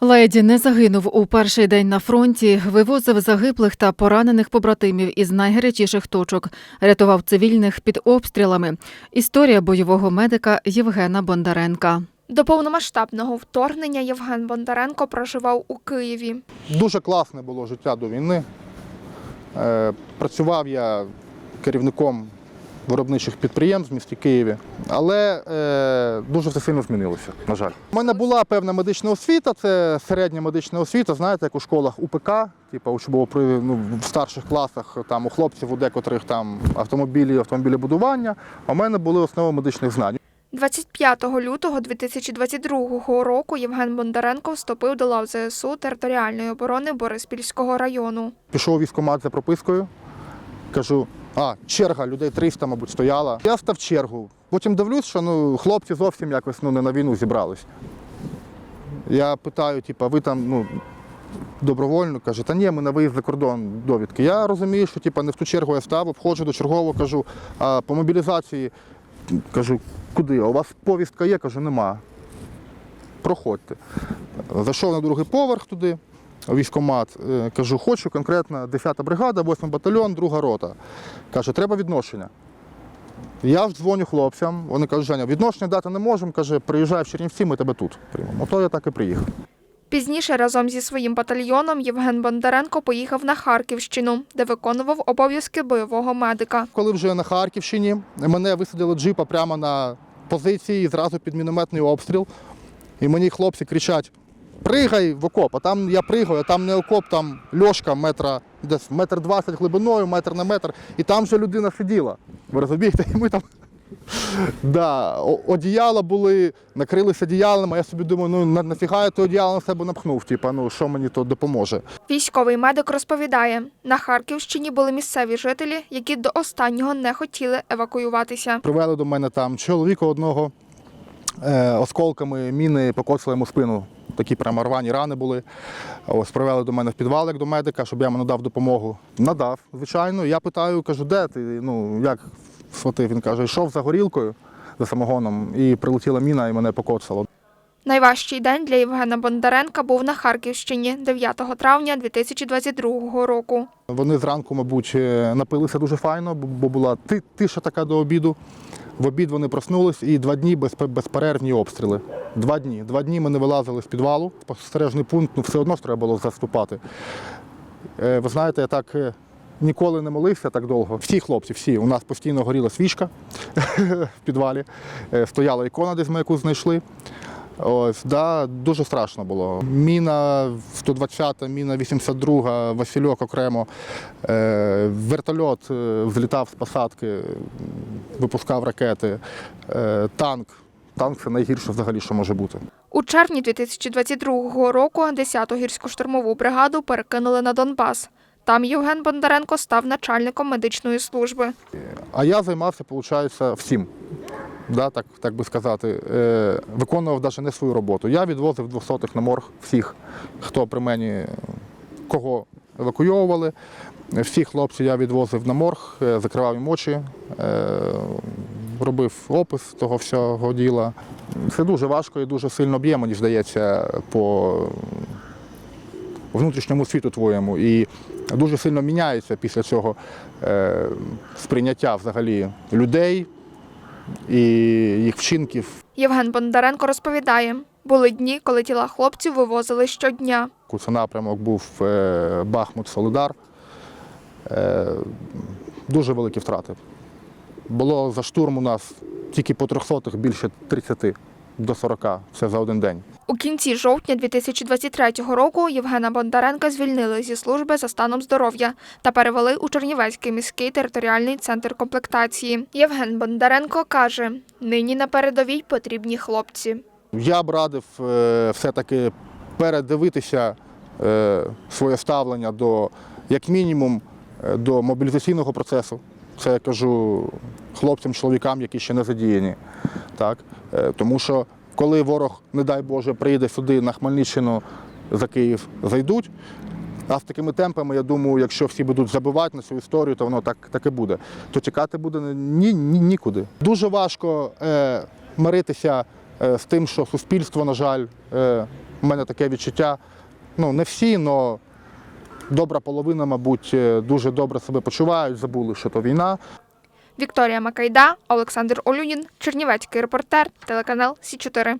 Леді не загинув у перший день на фронті, вивозив загиблих та поранених побратимів із найгарячіших точок, рятував цивільних під обстрілами. Історія бойового медика Євгена Бондаренка. До повномасштабного вторгнення Євген Бондаренко проживав у Києві. Дуже класне було життя до війни. Е, Працював я керівником виробничих підприємств в місті Києві, але е, дуже все сильно змінилося, на жаль. У мене була певна медична освіта, це середня медична освіта, знаєте, як у школах УПК, типу учбово ну, в старших класах там у хлопців, у декотрих там автомобілі, автомобілебудування. А у мене були основи медичних знань. 25 лютого 2022 року Євген Бондаренко вступив до лав ЗСУ територіальної оборони Бориспільського району. Пішов у військкомат за пропискою. Кажу, а, черга, людей 300, мабуть, стояла. Я став чергу. Потім дивлюсь, що ну, хлопці зовсім якось ну, не на війну зібрались. Я питаю, типу, ви там ну, добровольно? Каже, та ні, ми на виїзд за кордон довідки. Я розумію, що типу, не в ту чергу я став, обходжу до чергового, кажу, а по мобілізації кажу, куди? У вас повістка є? Кажу, нема. Проходьте. Зайшов на другий поверх туди, у військкомат. Е, Кажу, хочу конкретно 10-та бригада, 8 батальйон, друга рота. Каже, треба відношення. Я ж дзвоню хлопцям, вони кажуть, Женя, відношення дати не можемо. Каже, приїжджай в Чернівці, ми тебе тут приймемо. Ото я так і приїхав. Пізніше разом зі своїм батальйоном Євген Бондаренко поїхав на Харківщину, де виконував обов'язки бойового медика. Коли вже на Харківщині, мене висадили джипа прямо на позиції, і зразу під мінометний обстріл. І мені хлопці кричать: пригай в окоп, а там я пригаю, а там не окоп, там льошка метра, десь метр двадцять глибиною, метр на метр, і там вже людина сиділа. Ви розумієте? І ми там. Да, одіяла були, накрилися одіялами, а я собі думаю, ну на- нафіга я то одіяло на себе напхнув, типа, ну що мені то допоможе. Військовий медик розповідає, на Харківщині були місцеві жителі, які до останнього не хотіли евакуюватися. Привели до мене там чоловіка одного е, осколками міни покоцали йому спину. Такі прямо рвані рани були. Ось привели до мене в підвал як до медика, щоб я йому надав допомогу. Надав, звичайно. Я питаю, кажу, де ти? Ну, як схватив? Він каже, йшов за горілкою, за самогоном, і прилетіла міна і мене покоцало. Найважчий день для Євгена Бондаренка був на Харківщині 9 травня 2022 року. Вони зранку, мабуть, е, напилися дуже файно, бо- була тиша така до обіду. В обід вони проснулись і два дні безперервні обстріли. Два дні. Два дні ми не вилазили з підвалу. Спостережний пункт, ну все одно ж треба було заступати. Е, Ви знаєте, я так е, ніколи не молився так довго. Всі хлопці, всі. У нас постійно горіла свічка в підвалі. Стояла ікона, десь ми яку знайшли. Ось, да, дуже страшно було. Міна 120-та, міна 82-га, Васильок окремо. Е, вертольот е, взлітав з посадки, випускав ракети. Е, танк. Танк це найгірше взагалі, що може бути. У червні 2022 року 10-ту гірсько-штурмову бригаду перекинули на Донбас. Там Євген Бондаренко став начальником медичної служби. А я займався, виходить, всім. Да, так, так би сказати, е, виконував навіть не свою роботу. Я відвозив двохсотих на морг всіх, хто при мені, кого евакуйовували. Всіх хлопців я відвозив на морг, е, закривав їм очі, е, робив опис того всього діла. Це дуже важко і дуже сильно б'є, мені здається, по внутрішньому світу твоєму. І дуже сильно міняється після цього е, сприйняття взагалі людей і їх вчинків. Євген Бондаренко розповідає, були дні, коли тіла хлопців вивозили щодня. Це напрямок був е, Бахмут Солидар. Е, дуже великі втрати. Було за штурм у нас тільки по 300-х більше 30 до 40. Це за один день. У кінці жовтня 2023 року Євгена Бондаренка звільнили зі служби за станом здоров'я та перевели у Чернівецький міський територіальний центр комплектації. Євген Бондаренко каже: нині на передовій потрібні хлопці. Я б радив е, все-таки передивитися е, своє ставлення до, як мінімум, е, до мобілізаційного процесу. Це я кажу хлопцям, чоловікам, які ще не задіяні. Так? Тому що коли ворог, не дай Боже, приїде сюди на Хмельниччину за Київ, зайдуть. А з такими темпами, я думаю, якщо всі будуть забивати на цю історію, то воно так, так і буде. То чекати буде ні, ні, нікуди. Дуже важко е, миритися е, з тим, що суспільство, на жаль, е, У мене таке відчуття. Ну, не всі, але добра половина, мабуть, е, дуже добре себе почувають, забули, що то війна. Вікторія Макайда, Олександр Олюнін, Чернівецький репортер, телеканал Сі 4